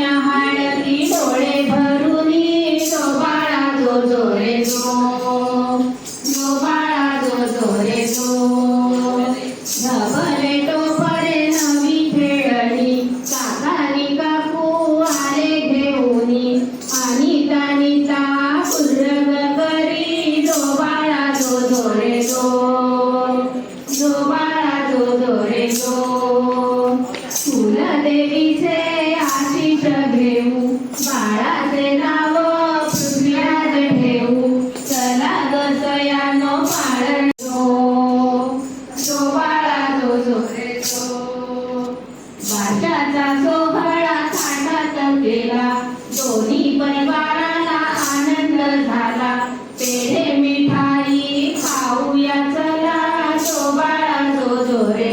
डोळे भर તનસયાનો પાળણો જો બાળા તો જોરે તો भाषाचा आनंद झाला. पेढे मिठाई खाऊया चला जो जो जोरे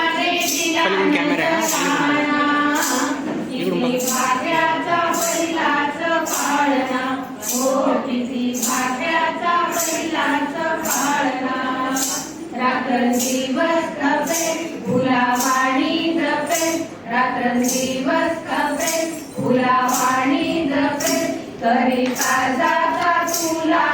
रात्रंदिवस कपे फुलावाणी जपे रात्रंदिवस कपे फुलावाणी जपे करी काजाचा तुला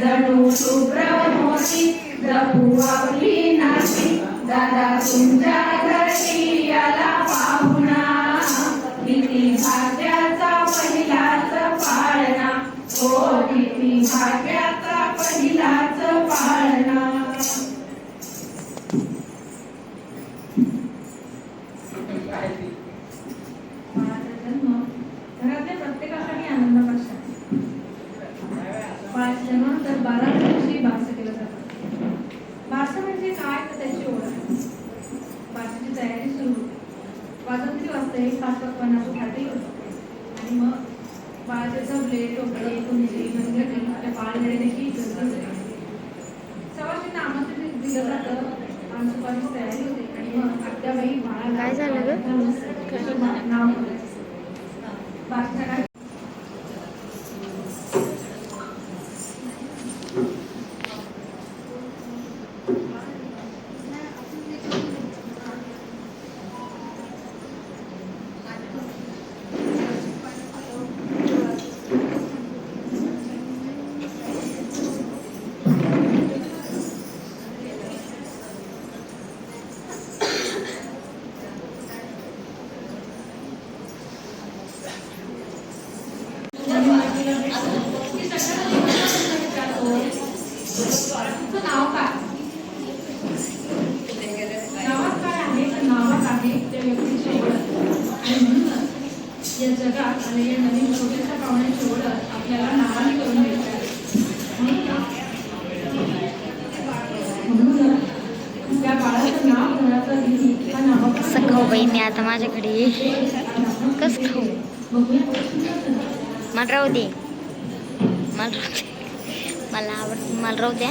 ધનુ શુભ્ર મોસી દપુવા પ્લી નાસી દાદા સુંદર असतं एक पाच पक्वांना फाटी आणि मग बाळ त्याचं ब्लेड टोपले कुंजी म्हणजे देखील दिलं जातं. आमची पाणी तयारी होते. आणि मग आत्याबाई बाळाला काय झालं जगात आलेल्या नवीन छोट्याशा पाहुण्याची ओळख आपल्याला नावाने करून देत कसं खाऊ बाई मी आता माझ्याकडे. कस खाऊ? मला राहू दे. मला राहू दे. मला आवड मला राहू द्या.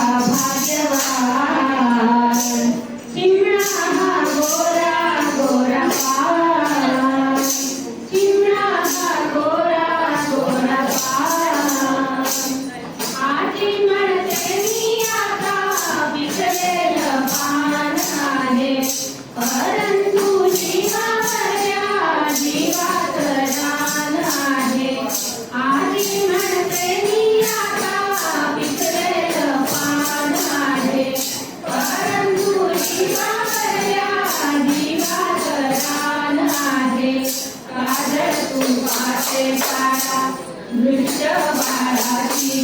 परंतु जीवाया जीवात दान आहे आधी म्हणते मी आता पितरेल पान आहे. परंतु जीवाया जीवात दान आहे काजळ. तू पाचे बाळा मृत बाळाची